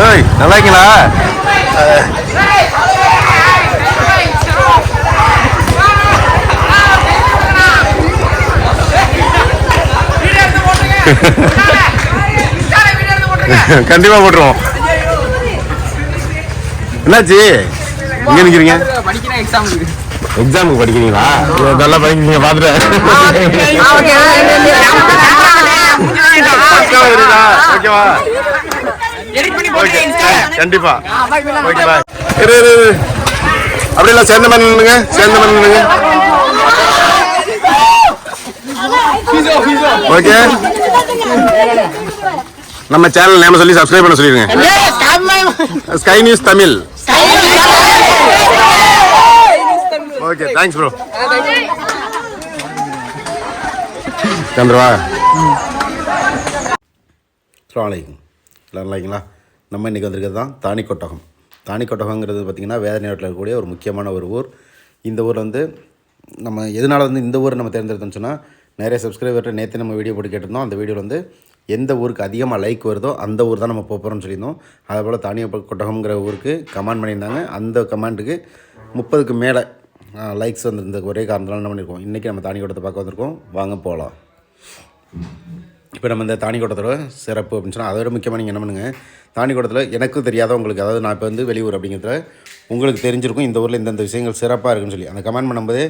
ஏய் நல்லா இருக்கீங்களா கண்டிப்பா போட்டுருவோம். என்னாச்சு? இங்க நிக்கிறீங்க? எக்ஸாமுக்கு படிக்கிறீங்களா? நல்லா படிக்கிறீங்க இருக்கா? ஓகேவா? ஓகே கண்டிப்பா. ஓகே பாய் இரு இரு இரு. அப்படியே எல்லாம் சேர்ந்த மாதிரி நின்னுங்க சேர்ந்த மாதிரி நின்னுங்க ஓகே நம்ம சேனல் நேம சொல்லி சப்ஸ்கிரைப் பண்ண சொல்லிருங்க sky news Tamil okay thanks bro சந்திரவா அஸ்லாம் வலைக்கும் எல்லோரும் நம்ம இன்றைக்கி வந்திருக்கிறது தான் தானிக்கொட்டகம் தானிக்கொட்டகங்கிறது பார்த்திங்கன்னா வேதனையோட்டில் இருக்கக்கூடிய ஒரு முக்கியமான ஒரு ஊர். இந்த ஊரில் வந்து நம்ம எதனால் வந்து இந்த ஊரை நம்ம தேர்ந்தெடுத்தோம்னு சொன்னால் நிறைய சப்ஸ்கிரைபர்கிட்ட நேற்று நம்ம வீடியோ போட்டு கேட்டிருந்தோம். அந்த வீடியோவில் வந்து எந்த ஊருக்கு அதிகமாக லைக் வருதோ அந்த ஊர் தான் நம்ம போக போகிறோம்னு சொல்லியிருந்தோம். அதே போல் தானிய கொட்டகம்ங்கிற ஊருக்கு கமெண்ட் பண்ணியிருந்தாங்க. அந்த கமெண்ட்டுக்கு முப்பதுக்கு மேலே லைக்ஸ் வந்திருந்த ஒரே காரணத்தில் என்ன பண்ணியிருக்கோம்? இன்றைக்கி நம்ம தானிய கூட்டத்தை பார்க்க வந்திருக்கோம். வாங்க போகலாம் இப்போ நம்ம இந்த தானிக்கோட்டத்தோட சிறப்பு அப்படின்னு சொன்னால் அதை விட முக்கியமாக நீங்கள் என்ன பண்ணுங்கள் தானிக்கூடத்தில் எனக்கும் தெரியாத உங்களுக்கு அதாவது நான் இப்போ வந்து வெளியூர் அப்படிங்கிறத உங்களுக்கு தெரிஞ்சிருக்கும் இந்த ஊரில் இந்தந்த விஷயங்கள் சிறப்பாக இருக்குன்னு சொல்லி. அந்த கமெண்ட் பண்ணும்போது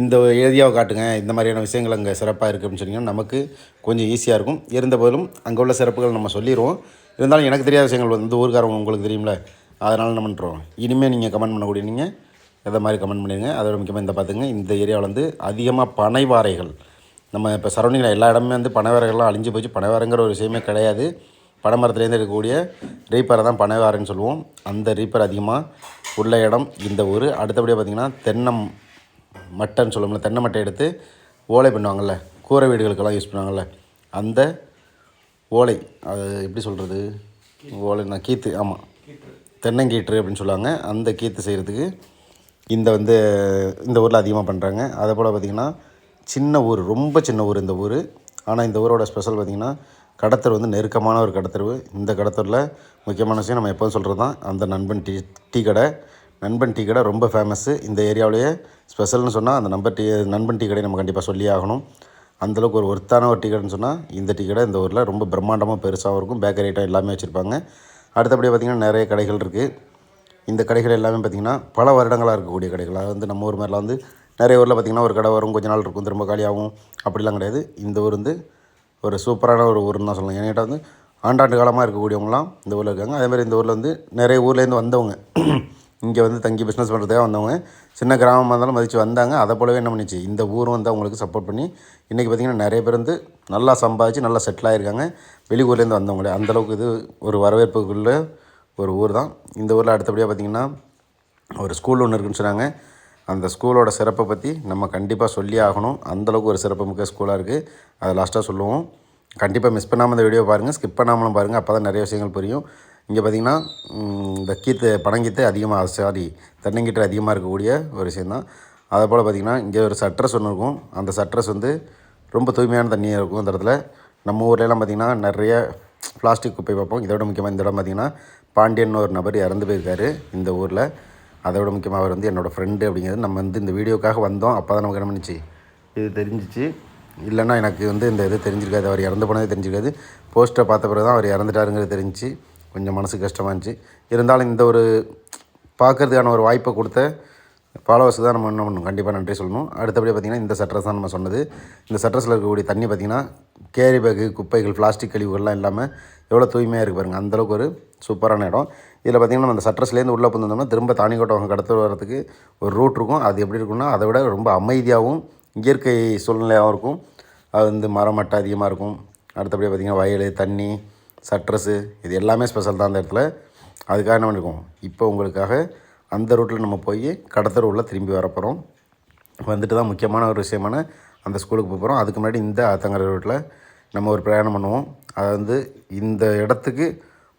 இந்த ஏரியாவை காட்டுங்க இந்த மாதிரியான விஷயங்கள் அங்கே சிறப்பாக இருக்குது அப்படின்னு சொன்னீங்கன்னா நமக்கு கொஞ்சம் ஈஸியாக இருக்கும். இருந்த போதிலும் அங்கே உள்ள சிறப்புகள் நம்ம சொல்லிடுவோம் இருந்தாலும் எனக்கு தெரியாத விஷயங்கள் வந்து ஊருக்காரங்க உங்களுக்கு தெரியும்ல அதனால் என்ன பண்ணுறோம் இனிமேல் நீங்கள் கமெண்ட் பண்ணக்கூடிய நீங்கள் எதை மாதிரி கமெண்ட் பண்ணிடுங்க அதோட முக்கியமாக இந்த பார்த்துங்க இந்த ஏரியாவில் வந்து அதிகமாக பனைவாரைகள் நம்ம இப்போ சரௌண்டிங்கில் எல்லா இடமே வந்து பனைவரங்கள்லாம் அழிஞ்சு போச்சு. பனைவாரங்கிற ஒரு விஷயமே கிடையாது. பனைமரத்துலேருந்து இருக்கக்கூடிய ரீப்பரை தான் பனைவாரன்னு சொல்லுவோம். அந்த ரீப்பர் அதிகமாக உள்ள இடம் இந்த ஊர். அடுத்தபடியாக பார்த்திங்கன்னா தென்னம் மட்டைன்னு சொல்லுவோம்ல தென்னை மட்டை எடுத்து ஓலை பண்ணுவாங்கள்ல கூரை வீடுகளுக்கெல்லாம் யூஸ் பண்ணுவாங்கள்ல அந்த ஓலை அது எப்படி சொல்கிறது ஓலைன்னா கீத்து ஆமாம் தென்னங்கீற்று அப்படின்னு சொல்லுவாங்க. அந்த கீத்து செய்கிறதுக்கு இந்த வந்து இந்த ஊரில் அதிகமாக பண்ணுறாங்க அதே போல் பார்த்திங்கன்னா சின்ன ஊர் ரொம்ப சின்ன ஊர் இந்த ஊர். ஆனால் இந்த ஊரோட ஸ்பெஷல் பார்த்திங்கன்னா கடத்தர் வந்து நெருக்கமான ஒரு கடத்தருவு. இந்த கடத்தரில் முக்கியமான விஷயம் நம்ம எப்போதும் சொல்கிறது தான் அந்த நண்பன் டீ டீ கடை. நண்பன் டீ கடை ரொம்ப ஃபேமஸ்ஸு இந்த ஏரியாவிலேயே ஸ்பெஷல்னு சொன்னால் அந்த நம்பர் டீ நண்பன் டீ கடை நம்ம கண்டிப்பாக சொல்லி ஆகணும். அந்தளவுக்கு ஒரு ஒர்த்தான ஒரு டீ கடைன்னு சொன்னால் இந்த டீ கடை இந்த ஊரில் ரொம்ப பிரம்மாண்டமாக பெருசாகவும் இருக்கும். பேக்கரி ஐட்டம் எல்லாமே வச்சுருப்பாங்க. அடுத்தபடியாக பார்த்திங்கன்னா நிறைய கடைகள் இருக்குது இந்த கடைகள் எல்லாமே பார்த்திங்கன்னா பல வருடங்களாக இருக்கக்கூடிய கடைகள். அது வந்து நம்ம ஊர் மாதிரிலாம் வந்து நிறைய ஊரில் பார்த்திங்கன்னா ஒரு கடை வரும் கொஞ்ச நாள் இருக்கும் திரும்ப காலியாகும். அப்படிலாம் கிடையாது. இந்த ஊர் வந்து ஒரு சூப்பரான ஒரு ஊர்னு தான் சொல்லலாம் ஏன்னா வந்து ஆண்டாண்டு காலமாக இருக்கக்கூடியவங்களாம் இந்த ஊரில் இருக்காங்க. அதேமாதிரி இந்த ஊரில் வந்து நிறைய ஊர்லேருந்து வந்தவங்க. இங்கே வந்து தங்கி பிஸ்னஸ் பண்ணுறதுக்காக வந்தவங்க. சின்ன கிராமமாக இருந்தாலும் மதித்து வந்தாங்க. அதை போலவே என்ன பண்ணிச்சு? இந்த ஊரும் வந்து அவங்களுக்கு சப்போர்ட் பண்ணி இன்றைக்கி பார்த்திங்கன்னா நிறைய பேர் வந்து நல்லா சம்பாதிச்சு நல்லா செட்டில் ஆகிருக்காங்க வெளியூர்லேருந்து வந்தவங்களே. அந்தளவுக்கு இது ஒரு வரவேற்புக்குள்ள ஒரு ஊர் தான். இந்த ஊரில் அடுத்தபடியாக பார்த்திங்கன்னா ஒரு ஸ்கூல் ஒன்று இருக்குன்னு சொன்னாங்க. அந்த ஸ்கூலோட சிறப்பை பற்றி நம்ம கண்டிப்பாக சொல்லி ஆகணும். அந்தளவுக்கு ஒரு சிறப்பு மிக்க ஸ்கூலாக இருக்குது அதை லாஸ்ட்டாக சொல்லுவோம். கண்டிப்பாக மிஸ் பண்ணாமல் இந்த வீடியோ பாருங்கள் ஸ்கிப் பண்ணாமலும் பாருங்கள் அப்போ தான் நிறைய விஷயங்கள் புரியும். இங்கே பார்த்திங்கன்னா இந்த கீத்து பனங்கீத்து அதிகமாக சாரி தென்னங்கீற்று அதிகமாக இருக்கக்கூடிய ஒரு விஷயந்தான் அதே போல் பார்த்திங்கன்னா இங்கே ஒரு சட்ரஸ் ஒன்று இருக்கும். அந்த சட்ரஸ் வந்து ரொம்ப தூய்மையான தண்ணியாக இருக்கும் அந்த இடத்துல. நம்ம ஊர்லலாம் பார்த்திங்கன்னா நிறைய பிளாஸ்டிக் குப்பை பார்ப்போம். இதோட முக்கியமாக இந்த இடம் பார்த்திங்கன்னா பாண்டியன் ஒரு நபர் இறந்து போயிருக்காரு இந்த ஊரில். அதை விட முக்கியமாக அவர் வந்து என்னோடய ஃப்ரெண்டு அப்படிங்கிறது நம்ம வந்து இந்த வீடியோக்காக வந்தோம். அப்போ தான் நமக்கு என்ன இது தெரிஞ்சிச்சு. இல்லைன்னா எனக்கு வந்து இந்த இது தெரிஞ்சிருக்காது. அவர் இறந்து போனதே தெரிஞ்சிருக்காது. போஸ்ட்டை பார்த்த பிறகு தான் அவர் இறந்துட்டாருங்கிறது தெரிஞ்சுச்சு. கொஞ்சம் மனசு கஷ்டமாக இருந்துச்சு. இருந்தாலும் இந்த ஒரு பார்க்கறதுக்கான ஒரு வாய்ப்பை கொடுத்த ஃபாலோவர்ஸ் தான் நம்ம என்ன பண்ணணும். கண்டிப்பாக நன்றி சொல்லணும். அடுத்தபடியாக பார்த்திங்கன்னா இந்த சட்ரஸ் தான் நம்ம சொன்னது. இந்த சட்ரஸில் இருக்கக்கூடிய தண்ணி பார்த்திங்கன்னா கேரி பேக்கு குப்பைகள் பிளாஸ்டிக் கழிவுகள்லாம் இல்லாமல் எவ்வளோ தூய்மையாக இருக்குது பாருங்கள் அந்தளவுக்கு ஒரு சூப்பரான இடம். இதில் பார்த்திங்கன்னா நம்ம அந்த சட்ரஸ்லேருந்து உள்ளே புந்தோம்னா திரும்ப தானிக்கோட்டவங்க கடத்து வரதுக்கு ஒரு ரூட் இருக்கும். அது எப்படி இருக்கும்னா அதை விட ரொம்ப அமைதியாகவும் இயற்கை சூழ்நிலையாகவும் இருக்கும். அது வந்து மரமட்டை அதிகமாக இருக்கும். அடுத்தபடியாக பார்த்திங்கன்னா வயல் தண்ணி சட்ரஸு இது எல்லாமே ஸ்பெஷல் தான் அந்த இடத்துல. அதுக்காக என்ன பண்ணிருக்கோம்? இப்போ உங்களுக்காக அந்த ரூட்டில் நம்ம போய் கடத்த ரூட்டில் திரும்பி வரப்போகிறோம் வந்துட்டு தான் முக்கியமான ஒரு விஷயமான அந்த ஸ்கூலுக்கு போக போகிறோம் அதுக்கு முன்னாடி இந்த ஆத்தங்கரை ரூட்டில் நம்ம ஒரு பிரயாணம் பண்ணுவோம். அது வந்து இந்த இடத்துக்கு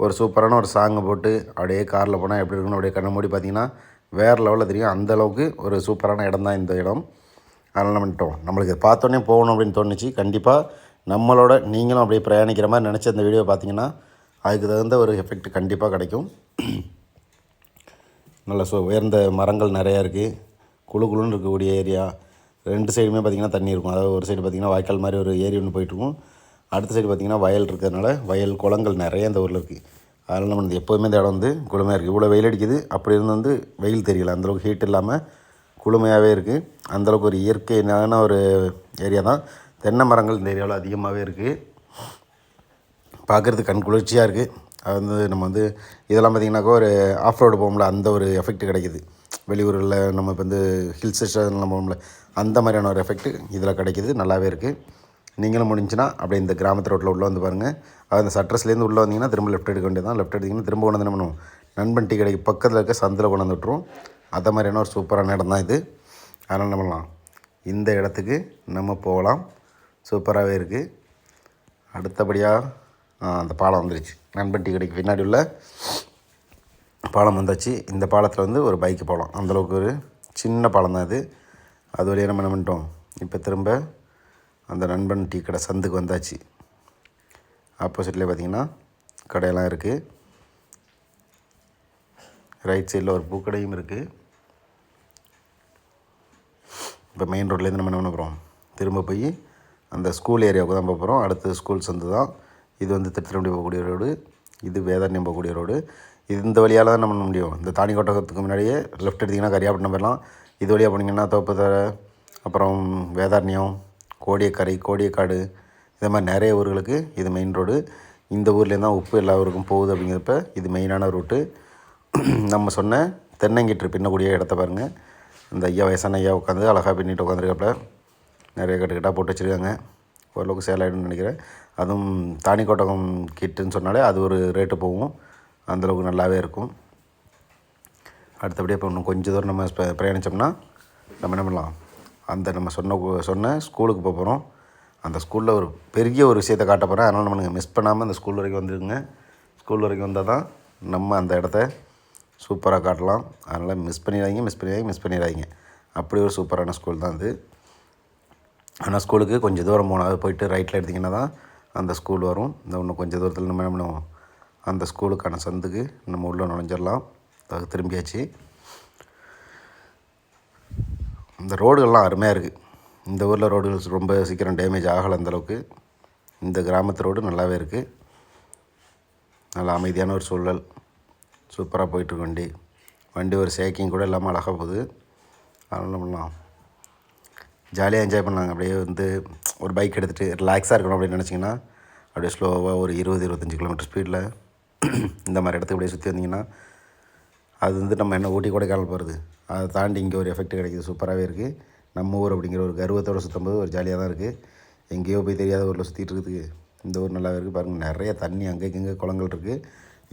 ஒரு சூப்பரான ஒரு சாங்கை போட்டு அப்படியே காரில் போனால் எப்படி இருக்குன்னு அப்படியே கண்ணை மூடி பார்த்தீங்கன்னா வேறு லெவலில் தெரியும். அந்த அளவுக்கு ஒரு சூப்பரான இடம் தான் இந்த இடம். அதனால் பண்ணிட்டோம் நம்மளுக்கு பார்த்தோன்னே போகணும் அப்படின்னு தோணுச்சு. கண்டிப்பாக நம்மளோட நீங்களும் அப்படியே பிரயாணிக்கிற மாதிரி நினச்சி அந்த வீடியோ பார்த்தீங்கன்னா அதுக்கு தகுந்த ஒரு எஃபெக்ட் கண்டிப்பாக கிடைக்கும். நல்ல சு உயர்ந்த மரங்கள் நிறையா இருக்குது குழு குழுன்னு இருக்கக்கூடிய ஏரியா ரெண்டு சைடுமே பார்த்திங்கன்னா தண்ணி இருக்கும். அதாவது ஒரு சைடு பார்த்திங்கன்னா வாய்க்கால் மாதிரி ஒரு ஏரி ஒன்று போயிட்டுருக்கும் அடுத்த சைடு பார்த்திங்கன்னா வயல் இருக்கிறதுனால வயல் குளங்கள் நிறைய இந்த ஊரில் இருக்குது அதனால் நம்ம வந்து எப்போதுமே இந்த இடம் வந்து குளுமையாக இருக்குது இவ்வளோ வெயில் அடிக்குது. அப்படி இருந்து வந்து வெயில் தெரியல. அந்தளவுக்கு ஹீட் இல்லாமல் குளுமையாகவே இருக்குது அந்தளவுக்கு ஒரு இயற்கையான ஒரு ஏரியா தான். தென்னை மரங்கள் இந்த ஏரியாவில் அதிகமாகவே இருக்குது பார்க்குறதுக்கு கண் குளிர்ச்சியாக இருக்குது அது வந்து நம்ம வந்து இதெல்லாம் பார்த்திங்கனாக்கா ஒரு ஆஃப் ரோடு போகும்ல அந்த ஒரு எஃபெக்ட் கிடைக்குது. வெளியூரில் நம்ம இப்போ வந்து ஹில் ஸ்டேஷன்லாம் போகும்ல அந்த மாதிரியான ஒரு எஃபெக்ட் இதில் கிடைக்கிது. நல்லாவே இருக்குது நீங்களும் முடிஞ்சுன்னா அப்படியே இந்த கிராமத்து ரோட்டில் உள்ளே வந்து பாருங்கள் அது அந்த சட்ரஸ்லேருந்து உள்ளே வந்தீங்கன்னா திரும்ப லெஃப்ட் எடுக்க வேண்டியது தான் லெஃப்ட் எடுத்திங்கன்னா திரும்ப கொண்டு வந்து என்ன பண்ணுவோம்? நண்பன் டீ கடைக்கு பக்கத்தில் இருக்க சந்தில் கொண்டு வந்து விட்ருவோம் அந்த மாதிரியான ஒரு சூப்பரான இடம் தான் இது. அதனால் என்ன பண்ணலாம்? இந்த இடத்துக்கு நம்ம போகலாம். சூப்பராகவே இருக்குது அடுத்தபடியாக அந்த பாலம் வந்துருச்சு. நண்பன் டீ கடைக்கு பின்னாடி உள்ள பாலம் வந்தாச்சு. இந்த பாலத்தில் வந்து ஒரு பைக்கு போகலாம் அந்தளவுக்கு ஒரு சின்ன பாலம் தான் அது. அது வழியாக நம்ம என்ன பண்ணிட்டோம்? இப்போ திரும்ப அந்த நண்பன் டீ கடை சந்துக்கு வந்தாச்சு. ஆப்போசிட்லேயே பார்த்தீங்கன்னா கடையெல்லாம் இருக்குது ரைட் சைடில் ஒரு பூக்கடையும் இருக்குது இப்போ மெயின் ரோட்லேருந்து நம்ம என்ன பண்ண போகிறோம் திரும்ப போய் அந்த ஸ்கூல் ஏரியாவுக்கு தான் போக போகிறோம் அடுத்து ஸ்கூல் சந்து தான். இது வந்து திருத்திரம்படி போகக்கூடிய ரோடு இது வேதாரண்யம் போகக்கூடிய ரோடு இது இந்த வழியால் தான் நம்ம முடியும். இந்த தானி கோட்டகத்துக்கு முன்னாடியே லெஃப்ட் எடுத்திங்கன்னா கரியாப்பட்டினம் போயிடலாம் இது வழியாக போனீங்கன்னா தோப்புத்தரை அப்புறம் வேதாரண்யம் கோடியக்கரை கோடியக்காடு இதே மாதிரி நிறைய ஊர்களுக்கு இது மெயின் ரோடு இந்த ஊர்லேருந்து தான் உப்பு எல்லா ஊருக்கும் போகுது அப்படிங்கிறப்ப இது மெயினான ரூட்டு நம்ம சொன்ன தென்னங்கிட்டு பின்னக்கூடிய இடத்த பாருங்கள் இந்த ஐயா வயசான ஐயா உட்காந்து அழகாக பின்னிட்டு உட்காந்துருக்கப்பல. நிறைய கட்டுக்கட்டாக போட்டு வச்சுருக்காங்க. ஓரளவுக்கு சேல் ஆகிடும்னு நினைக்கிறேன். அதுவும் தானிக்கோட்டகம் கிட்டுன்னு சொன்னாலே அது ஒரு ரேட்டு போகும். அந்தளவுக்கு நல்லாவே இருக்கும். அடுத்தபடியே இப்போ இன்னும் கொஞ்சம் தூரம் நம்ம ஸ்ப- பிரயாணித்தோம்னா நம்ம என்ன பண்ணலாம்? அந்த நம்ம சொன்ன சொன்ன ஸ்கூலுக்கு போக போகிறோம் அந்த ஸ்கூலில் ஒரு பெரிய ஒரு விஷயத்தை காட்ட போகிறேன் அதனால் நம்ம மிஸ் பண்ணாமல் அந்த ஸ்கூல் வரைக்கும் வந்துருங்க ஸ்கூல் வரைக்கும் வந்தால் தான் நம்ம அந்த இடத்த சூப்பராக காட்டலாம். அதனால் மிஸ் பண்ணிடாதீங்க மிஸ் பண்ணிடாதீங்க மிஸ் பண்ணிடாதீங்க. அப்படி ஒரு சூப்பரான ஸ்கூல் தான் இது ஆனால் ஸ்கூலுக்கு கொஞ்சம் தூரம் போனால் போயிட்டு ரைட்டில் எடுத்திங்கன்னா தான் அந்த ஸ்கூல் வரும். இந்த இன்னும் கொஞ்சம் தூரத்தில் நம்ம என்ன பண்ணுவோம் அந்த ஸ்கூலுக்கான சந்துக்கு நம்ம உள்ளே நுழைஞ்சிடலாம். அது திரும்பியாச்சு. இந்த ரோடுகள்லாம் அருமையாக இருக்குது இந்த ஊரில் ரோடுகள் ரொம்ப சீக்கிரம் டேமேஜ் ஆகலை அந்தளவுக்கு இந்த கிராமத்து ரோடு நல்லாவே இருக்குது நல்ல அமைதியான ஒரு சூழல். சூப்பராக போயிட்டுருக்கு வண்டி. வண்டி ஒரு சேக்கிங் கூட இல்லாமல் அழகாக போகுது. அதனால் என்ன பண்ணலாம் ஜாலியாக என்ஜாய் பண்ணலாங்க. அப்படியே வந்து ஒரு பைக் எடுத்துகிட்டு ரிலாக்ஸாக இருக்கணும் அப்படின்னு நினச்சிங்கன்னா அப்படியே ஸ்லோவாக ஒரு இருபது இருபத்தஞ்சி கிலோமீட்டர் ஸ்பீடில் இந்த மாதிரி இடத்துக்கு அப்படியே சுற்றி வந்தீங்கன்னா அது வந்து நம்ம என்ன ஊட்டி கொடைக்கானல் போகிறது அதை தாண்டி இங்கே ஒரு எஃபெக்ட் கிடைக்குது. சூப்பராகவே இருக்குது நம்ம ஊர் அப்படிங்கிற ஒரு கர்வத்தோடு சுற்றும் போது ஒரு ஜாலியாக தான் இருக்குது எங்கேயோ போய் தெரியாத ஊரில் சுற்றிட்டு இருக்குது இந்த ஊர் நல்லாவே இருக்குது பாருங்கள் நிறைய தண்ணி அங்கே இங்கே குளங்கள் இருக்குது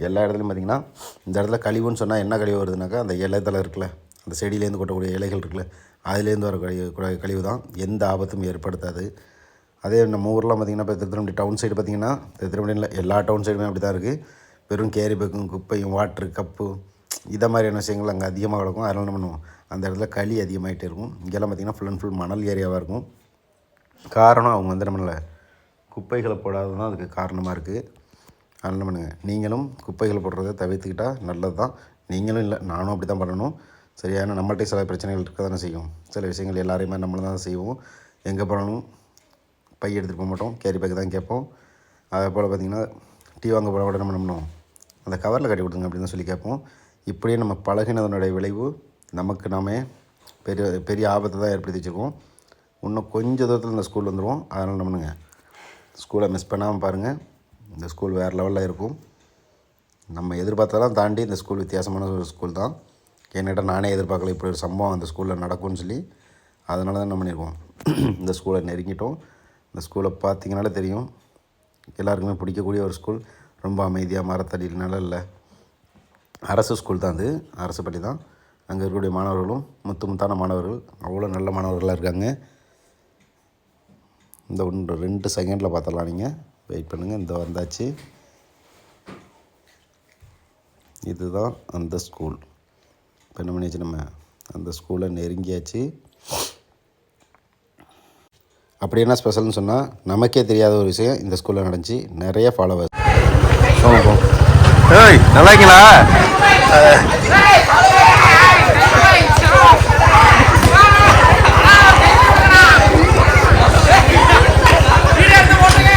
எல்லா இடத்துலையும் பார்த்திங்கன்னா இந்த இடத்துல கழிவுன்னு சொன்னால் என்ன கழிவு வருதுனாக்கா அந்த இலைத்தலை இருக்குல்ல. அந்த செடியிலேருந்து கொட்டக்கூடிய இலைகள் இருக்குல்ல. அதுலேருந்து வர கழிவு கழிவு தான் எந்த ஆபத்தும் ஏற்படுத்தாது. அதே நம்ம ஊரில் பார்த்திங்கன்னா இப்போ திருத்திரம்படி டவுன் சைடு பார்த்திங்கன்னா திருத்திரம்படியில் எல்லா டவுன் சைடுமே அப்படி தான் இருக்குது வெறும் கேரி பேக்கும் குப்பையும் வாட்ரு கப்பு இதை மாதிரியான விஷயங்கள் அங்கே அதிகமாக கிடக்கும். அதனால் என்ன பண்ணுவோம்? அந்த இடத்துல களி அதிகமாகிட்டே இருக்கும். இங்கெல்லாம் பார்த்திங்கன்னா ஃபுல் அண்ட் ஃபுல் மணல் ஏரியாவாக இருக்கும். காரணம் அவங்க வந்து நம்மள குப்பைகளை போடாதது தான் அதுக்கு காரணமாக இருக்குது அதனால் என்ன பண்ணுங்கள் நீங்களும் குப்பைகளை போடுறதை தவிர்த்துக்கிட்டால் நல்லது தான் நீங்களும் இல்லை நானும் அப்படி தான் பண்ணணும். சரியான நம்மள்ட்ட சில பிரச்சனைகள் இருக்க தானே செய்யும். சில விஷயங்கள் எல்லாரையுமே நம்மளும் தான் செய்வோம். எங்கே போனாலும் பை எடுத்துகிட்டு போக மாட்டோம். கேரி பேக் தான் கேட்போம். அதே போல் பார்த்திங்கன்னா டீ வாங்க போகிற கூட நம்ம என்ன அந்த கவரில் கட்டி கொடுத்துங்க அப்படின்னு சொல்லி கேட்போம். இப்படியே நம்ம பழகினதனுடைய விளைவு நமக்கு நாமே பெரிய பெரிய ஆபத்தை தான் ஏற்படுத்தி வச்சுருக்கோம். இன்னும் கொஞ்சம் தூரத்தில் இந்த ஸ்கூல் வந்துடுவோம் அதனால் என்ன பண்ணுங்க? ஸ்கூலை மிஸ் பண்ணாமல் பாருங்கள் இந்த ஸ்கூல் வேறு லெவலில் இருக்கும். நம்ம எதிர்பார்த்ததெல்லாம் தாண்டி இந்த ஸ்கூல் வித்தியாசமான ஒரு ஸ்கூல் தான். என்கிட்ட நானே எதிர்பார்க்கல இப்படி ஒரு சம்பவம் அந்த ஸ்கூலில் நடக்கும்னு சொல்லி. அதனால தான் என்ன பண்ணியிருக்கோம் இந்த ஸ்கூலை நெருங்கிட்டோம். இந்த ஸ்கூலை பார்த்தீங்கனாலே தெரியும். எல்லாருக்குமே பிடிக்கக்கூடிய ஒரு ஸ்கூல் ரொம்ப அமைதியாக மரத்தடியினால இல்லை. அரசு ஸ்கூல் தான் அது. அரசு பள்ளி தான். அங்கே இருக்கக்கூடிய மாணவர்களும் முத்து முத்தான மாணவர்கள். அவ்வளோ நல்ல மாணவர்களாக இருக்காங்க. இந்த ஒன்று ரெண்டு செகண்டில் பார்த்துடலாம் நீங்கள் வெயிட் பண்ணுங்கள் இந்த வந்தாச்சு. இதுதான் அந்த ஸ்கூல் இப்போ என்ன பண்ணியாச்சு நம்ம? அந்த ஸ்கூலை நெருங்கியாச்சு. அப்படி என்ன ஸ்பெஷல்னு சொன்னால் நமக்கே தெரியாத ஒரு விஷயம் இந்த ஸ்கூலில் நடந்துச்சு. நிறைய ஃபாலோவர்ஸ் ஏய் நல்லா இருக்கீங்களா?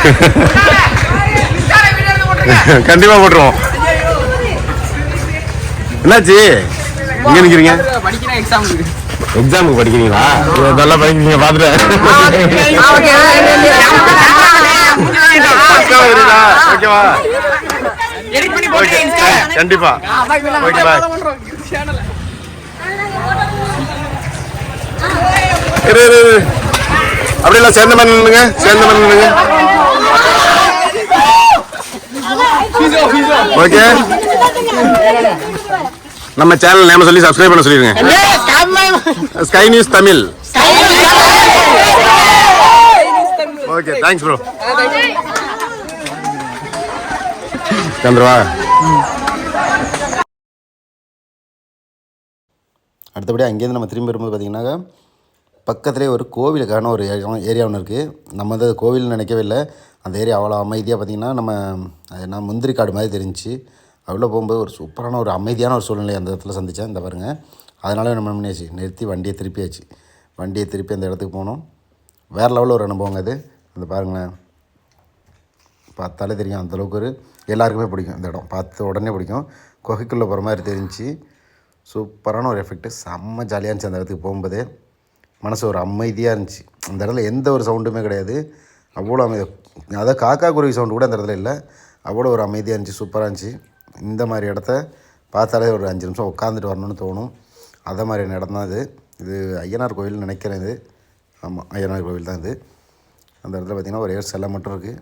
கண்டிப்பா போட்டுருவோம். என்னாச்சு? இங்க நிக்கிறீங்க? படிக்கிறேன் எக்ஸாம் இருக்கு எக்ஸாமுக்கு படிக்கிறீங்களா? நல்லா படிக்கிறீங்க பாத்துட்டேன் ஓகேவா ஓகே. கண்டிப்பா ஓகே பாய் இரு இரு இரு. அப்படியே எல்லாம் சேர்ந்த மாதிரி நில்லுங்க சேர்ந்த மாதிரி நில்லுங்க ஓகே. நம்ம சேனல் நேம சொல்லி சப்ஸ்கிரைப் பண்ண சொல்லிருங்க. Sky news Tamil okay thanks bro சந்திரவா. அடுத்தபடி அங்கேருந்து நம்ம திரும்பி வரும்போது பார்த்தீங்கன்னா பக்கத்துலேயே ஒரு கோவிலுக்கான ஒரு ஏரியா ஏரியா ஒன்று இருக்குது நம்ம வந்து அது கோவில்னு நினைக்கவே இல்லை. அந்த ஏரியா அவ்வளோ அமைதியாக பார்த்திங்கன்னா நம்ம அது என்ன முந்திரி காடு மாதிரி தெரிஞ்சுச்சு. அவ்வளோ போகும்போது ஒரு சூப்பரான ஒரு அமைதியான ஒரு சூழ்நிலை அந்த இடத்துல சந்தித்தேன். இந்த பாருங்கள் அதனால நம்ம என்ன பண்ணியாச்சு? நிறுத்தி வண்டியை திருப்பியாச்சு. வண்டியை திருப்பி அந்த இடத்துக்கு போனோம். வேறு லெவலில் ஒரு அனுபவங்க அது. அந்த பாருங்களேன். பார்த்தாலே தெரியும் அந்தளவுக்கு ஒரு எல்லாருக்குமே பிடிக்கும் இந்த இடம். பார்த்த உடனே பிடிக்கும். குகைக்குள்ளே போகிற மாதிரி தெரிஞ்சுச்சு சூப்பரான ஒரு எஃபெக்ட்டு செம்ம ஜாலியாக இருந்துச்சு அந்த இடத்துக்கு போகும்போதே. மனசு ஒரு அமைதியாக இருந்துச்சு. அந்த இடத்துல எந்த ஒரு சவுண்டுமே கிடையாது. அவ்வளோ அமைதி. அதாவது காக்கா குருவி சவுண்டு கூட அந்த இடத்துல இல்லை. அவ்வளோ ஒரு அமைதியாக இருந்துச்சு. சூப்பராக இருந்துச்சு. இந்த மாதிரி இடத்த பார்த்தாலே ஒரு அஞ்சு நிமிஷம் உட்காந்துட்டு வரணும்னு தோணும். அதை மாதிரி இடம் தான் இது. இது ஐயனார் கோவில்னு நினைக்கிறேன் இது. ஆமாம் ஐயனார் கோவில் தான் இது. அந்த இடத்துல பார்த்திங்கன்னா ஒரே ஒரு சிலை மட்டும் இருக்குது